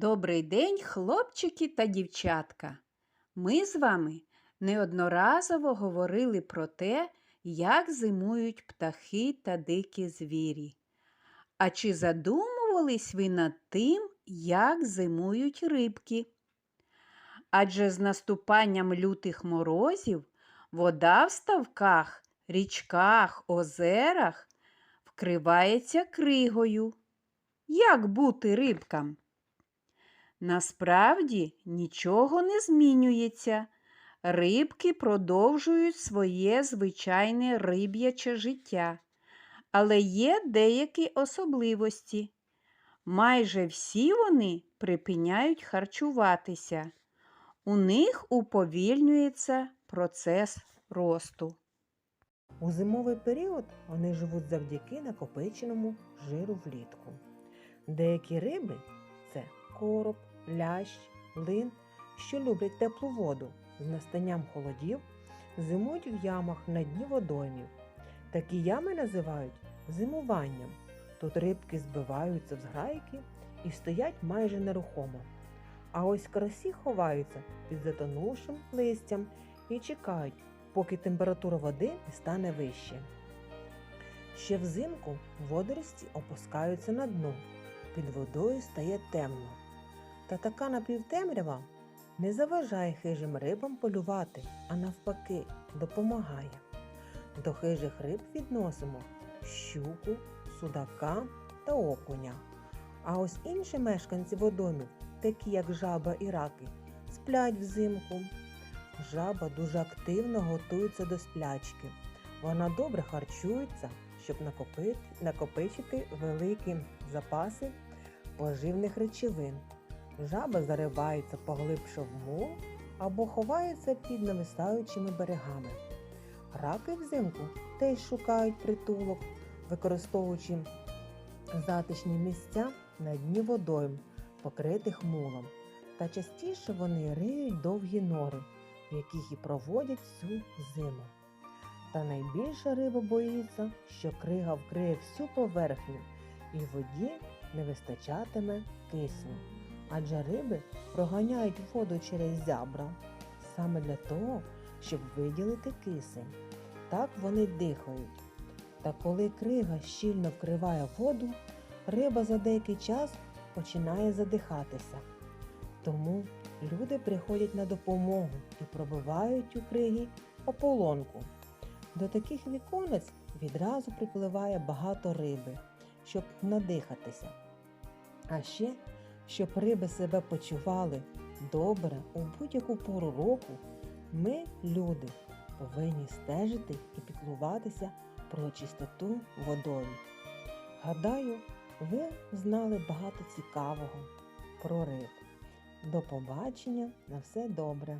Добрий день, хлопчики та дівчатка. Ми з вами неодноразово говорили про те, як зимують птахи та дикі звірі. А чи задумувались ви над тим, як зимують рибки? Адже з наступанням лютих морозів вода в ставках, річках, озерах вкривається кригою. Як бути рибкам? Насправді нічого не змінюється. Рибки продовжують своє звичайне риб'яче життя. Але є деякі особливості. Майже всі вони припиняють харчуватися. У них уповільнюється процес росту. У зимовий період вони живуть завдяки накопиченому жиру влітку. Деякі риби це короб, лящ, лин, що люблять теплу воду. З настанням холодів зимують в ямах на дні водоймів. Такі ями називають зимуванням. Тут рибки збиваються в зграйки і стоять майже нерухомо. А ось карасі ховаються під затонувшим листям і чекають, поки температура води не стане вище. Ще взимку водорості опускаються на дно, під водою стає темно. Та така напівтемрява не заважає хижим рибам полювати, а навпаки, допомагає. До хижих риб відносимо щуку, судака та окуня. А ось інші мешканці водомів, такі як жаба і раки, сплять взимку. Жаба дуже активно готується до сплячки. Вона добре харчується, щоб накопити, накопичити великі запаси поживних речовин. Жаба заривається поглибше в мул або ховається під нависаючими берегами. Раки взимку теж шукають притулок, використовуючи затишні місця на дні водойм, покритих мулом. Та частіше вони риють довгі нори, в яких і проводять всю зиму. Та найбільше риба боїться, що крига вкриє всю поверхню і воді не вистачатиме кисню. Адже риби проганяють воду через зябра саме для того, щоб виділити кисень. Так вони дихають. Та коли крига щільно вкриває воду, риба за деякий час починає задихатися. Тому люди приходять на допомогу і пробивають у кригі ополонку. До таких віконець відразу припливає багато риби, щоб надихатися. А ще, щоб риби себе почували добре у будь-яку пору року, ми, люди, повинні стежити і піклуватися про чистоту водою. Гадаю, ви знали багато цікавого про риб. До побачення на все добре!